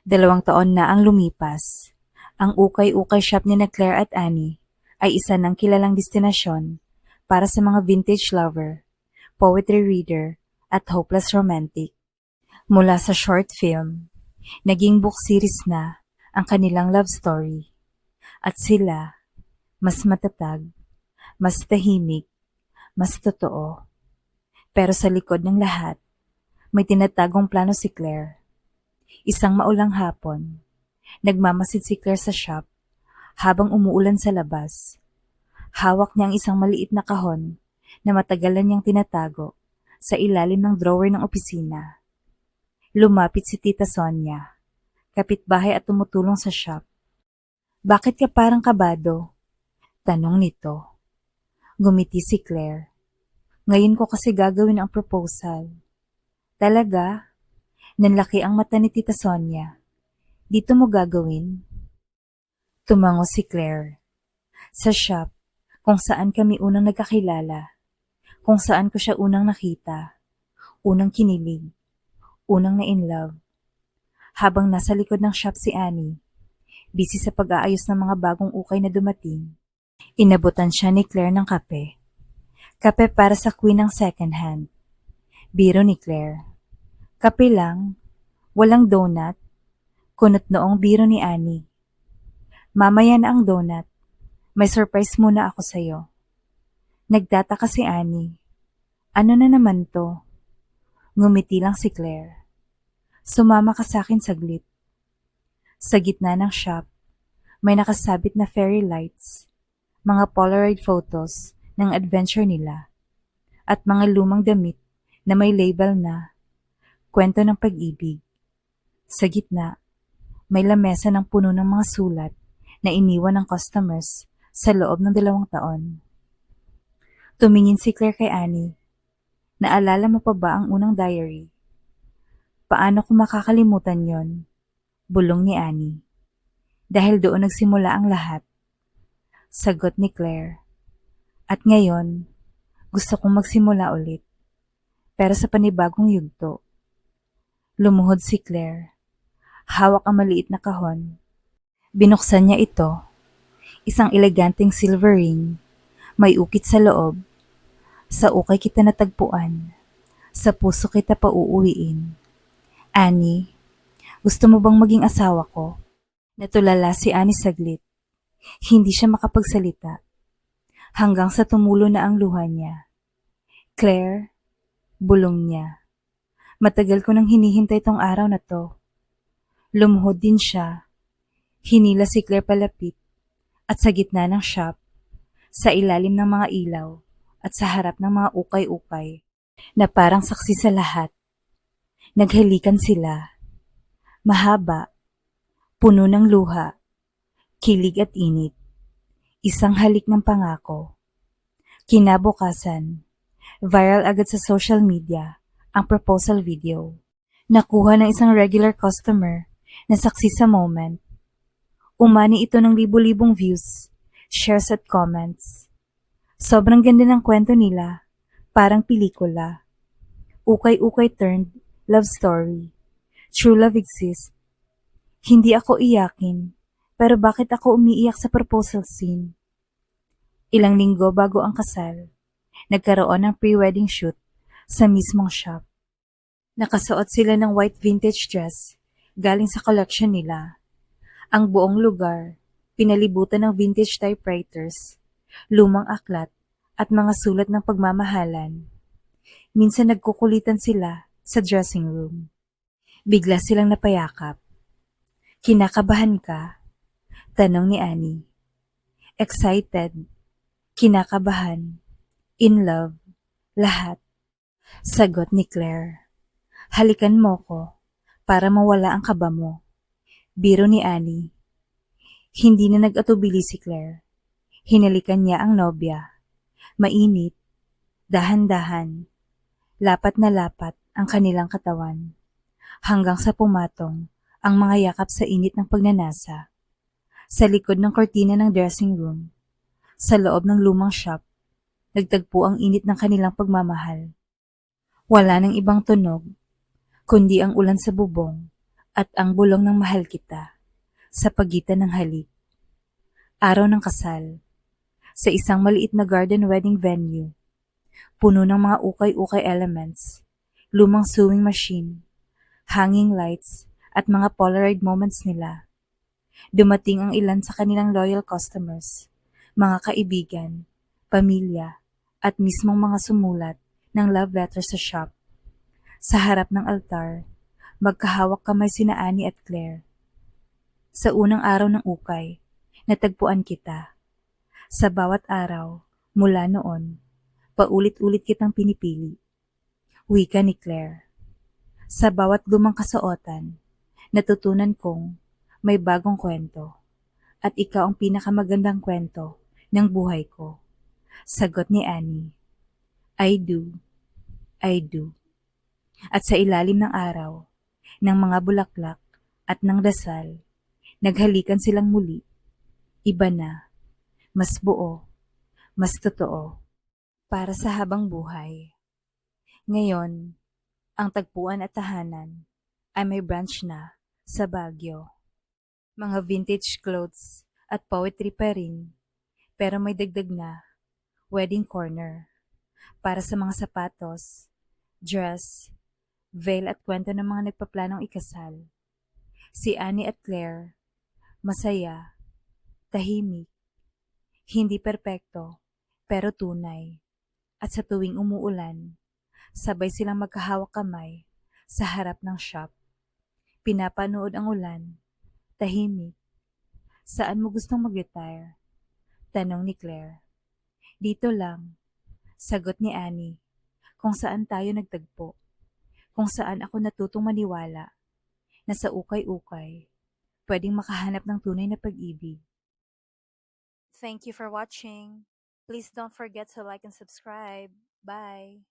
Dalawang taon na ang lumipas. Ang ukay-ukay shop ni na Claire at Annie ay isa ng kilalang destinasyon para sa mga vintage lover, poetry reader, at hopeless romantic. Mula sa short film, naging book series na ang kanilang love story. At sila, mas matatag, mas tahimik, mas totoo. Pero sa likod ng lahat, may tinatagong plano si Claire. Isang maulang hapon, nagmamasid si Claire sa shop habang umuulan sa labas. Hawak niya ang isang maliit na kahon na matagalan niyang tinatago sa ilalim ng drawer ng opisina. Lumapit si Tita Sonia, kapitbahay at tumutulong sa shop. Bakit ka parang kabado? Tanong nito. Gumiti si Claire. Ngayon ko kasi gagawin ang proposal. Talaga? Nanlaki ang mata ni Tita Sonia. Dito mo gagawin? Tumango si Claire. Sa shop, kung saan kami unang nagkakilala. Kung saan ko siya unang nakita. Unang kinilig. Unang na in love. Habang nasa likod ng shop si Annie, busy sa pag-aayos ng mga bagong ukay na dumating, inabutan siya ni Claire ng kape. Kape para sa queen ng second hand. Biro ni Claire. Kape lang, walang donut, kunot noong biro ni Annie. Mamaya na ang donut. May surprise muna ako sa'yo. Nagtataka si Annie. Ano na naman to? Ngumiti lang si Claire. Sumama ka sa akin saglit. Sa gitna ng shop, may nakasabit na fairy lights, mga Polaroid photos ng adventure nila, at mga lumang damit na may label na Kwento ng Pag-ibig. Sa gitna, may lamesa ng puno ng mga sulat na iniwan ng customers sa loob ng dalawang taon. Tumingin si Claire kay Annie. Naalala mo pa ba ang unang diary? Paano ko makakalimutan yon? Bulong ni Annie. Dahil doon nagsimula ang lahat. Sagot ni Claire. At ngayon, gusto kong magsimula ulit. Pero sa panibagong yugto. Lumuhod si Claire. Hawak ang maliit na kahon. Binuksan niya ito. Isang eleganteng silver ring. May ukit sa loob. Sa ukay kita natagpuan. Sa puso kita pauuwiin. Annie, gusto mo bang maging asawa ko? Natulala si Annie saglit. Hindi siya makapagsalita. Hanggang sa tumulo na ang luha niya. Claire, bulong niya. Matagal ko nang hinihintay tong araw na to. Lumuhod din siya. Hinila si Claire palapit at sa gitna ng shop, sa ilalim ng mga ilaw at sa harap ng mga ukay-ukay na parang saksi sa lahat. Naghalikan sila. Mahaba, puno ng luha, kilig at init. Isang halik ng pangako. Kinabukasan, viral agad sa social media ang proposal video. Nakuha ng isang regular customer na saksi sa moment. Umani ito ng libu-libong views, shares at comments. Sobrang ganda ng kwento nila, parang pelikula. Ukay-ukay turned love story. True love exists. Hindi ako iyakin, pero bakit ako umiiyak sa proposal scene? Ilang linggo bago ang kasal, nagkaroon ng pre-wedding shoot sa mismong shop. Nakasuot sila ng white vintage dress galing sa collection nila. Ang buong lugar, pinalibutan ng vintage typewriters, lumang aklat, at mga sulat ng pagmamahalan. Minsan nagkukulitan sila sa dressing room. Bigla silang napayakap. Kinakabahan ka? Tanong ni Annie. Excited, kinakabahan, in love, lahat. Sagot ni Claire. Halikan mo ko para mawala ang kaba mo. Biro ni Annie. Hindi na nag-atubili si Claire. Hinalikan niya ang nobya. Mainit, dahan-dahan, lapat na lapat ang kanilang katawan. Hanggang sa pumatong ang mga yakap sa init ng pagnanasa. Sa likod ng kortina ng dressing room, sa loob ng lumang shop, nagtagpo ang init ng kanilang pagmamahal. Wala nang ibang tunog, kundi ang ulan sa bubong at ang bulong ng mahal kita sa pagitan ng halik. Araw ng kasal. Sa isang maliit na garden wedding venue. Puno ng mga ukay-ukay elements, lumang sewing machine, hanging lights, at mga Polaroid moments nila. Dumating ang ilan sa kanilang loyal customers, mga kaibigan, pamilya, at mismong mga sumulat ng love letter sa shop. Sa harap ng altar, magkahawak kamay sina Annie at Claire. Sa unang araw ng ukay, natagpuan kita. Sa bawat araw, mula noon, paulit-ulit kitang pinipili. Wika ni Claire. Sa bawat lumang kasuotan, natutunan kong may bagong kwento. At ikaw ang pinakamagandang kwento ng buhay ko. Sagot ni Annie. I do. I do. At sa ilalim ng araw, ng mga bulaklak at ng dasal, naghalikan silang muli. Iba na, mas buo, mas totoo, para sa habang buhay. Ngayon, ang tagpuan at tahanan ay may branch na sa Baguio. Mga vintage clothes at poetry pa rin, pero may dagdag na wedding corner para sa mga sapatos, dress, veil at kwento ng mga nagpaplanong ikasal. Si Annie at Claire, masaya, tahimik, hindi perpekto, pero tunay. At sa tuwing umuulan, sabay silang magkahawak kamay sa harap ng shop. Pinapanood ang ulan, tahimik. Saan mo gustong mag-retire? Tanong ni Claire. Dito lang, sagot ni Annie, kung saan tayo nagtagpo, kung saan ako natutong maniwala na sa ukay-ukay, pwedeng makahanap ng tunay na pag-ibig. Thank you for watching. Please don't forget to like and subscribe. Bye.